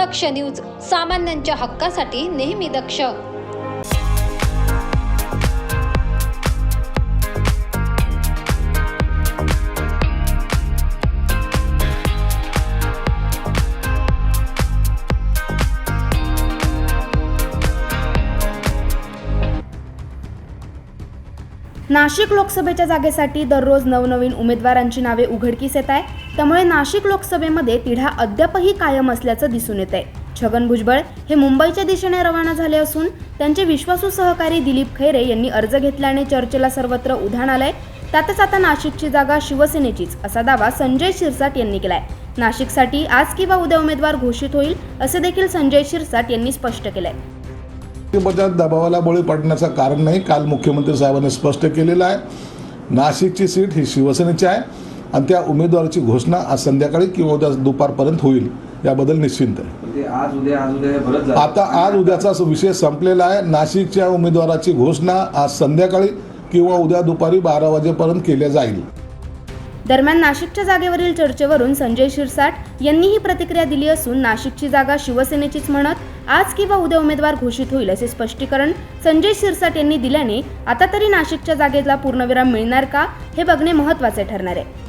दक्ष news सामान्यांच्या हक्कासाठी नेहमी दक्ष. नाशिक लोकसभेच्या जागेसाठी दररोज नवनवीन उमेदवारांची नावे उघडकीस येत आहे त्यामुळे नाशिक लोकसभेमध्ये तिढा अद्यापही कायम असल्याचं दिसून येत आहे छगन भुजबळ हे मुंबईच्या दिशेने रवाना झाले असून त्यांचे विश्वासू सहकारी दिलीप खैरे यांनी अर्ज घेतल्याने चर्चेला सर्वत्र उधाण आलंय. त्यातच आता नाशिकची जागा शिवसेनेचीच असा दावा संजय शिरसाट यांनी केलाय. नाशिकसाठी आज किंवा उद्या उमेदवार घोषित होईल असे देखील संजय शिरसाट यांनी स्पष्ट केलंय. दबावाला बळी पडण्याचं कारण नाही काल मुख्यमंत्री साहेबांनी स्पष्ट केलेलं आहे. नाशिकची सीट ही शिवसेनेची आहे. आणि त्या उमेदवाराची घोषणा आज संध्याकाळी किंवा उद्या दुपारपर्यंत होईल याबद्दल निश्चिंत आहे. ते आज उद्या आज उद्या बरंच झालं आता आज उद्याचा विषय संपलेला आहे. नाशिकच्या उमेदवाराची घोषणा आज संध्याकाळी किंवा उद्या दुपारी बारा वाजेपर्यंत केल्या जाईल. दरम्यान नाशिकच्या जागेवरील चर्चेवरून संजय शिरसाट यांनी ही प्रतिक्रिया दिली असून नाशिकची जागा शिवसेनेचीच म्हणत आज किंवा उद्या उमेदवार घोषित होईल असे स्पष्टीकरण संजय शिरसाट यांनी दिल्याने आता तरी नाशिकच्या जागेला पूर्णविराम मिळणार का हे बघणे महत्त्वाचे ठरणार आहे.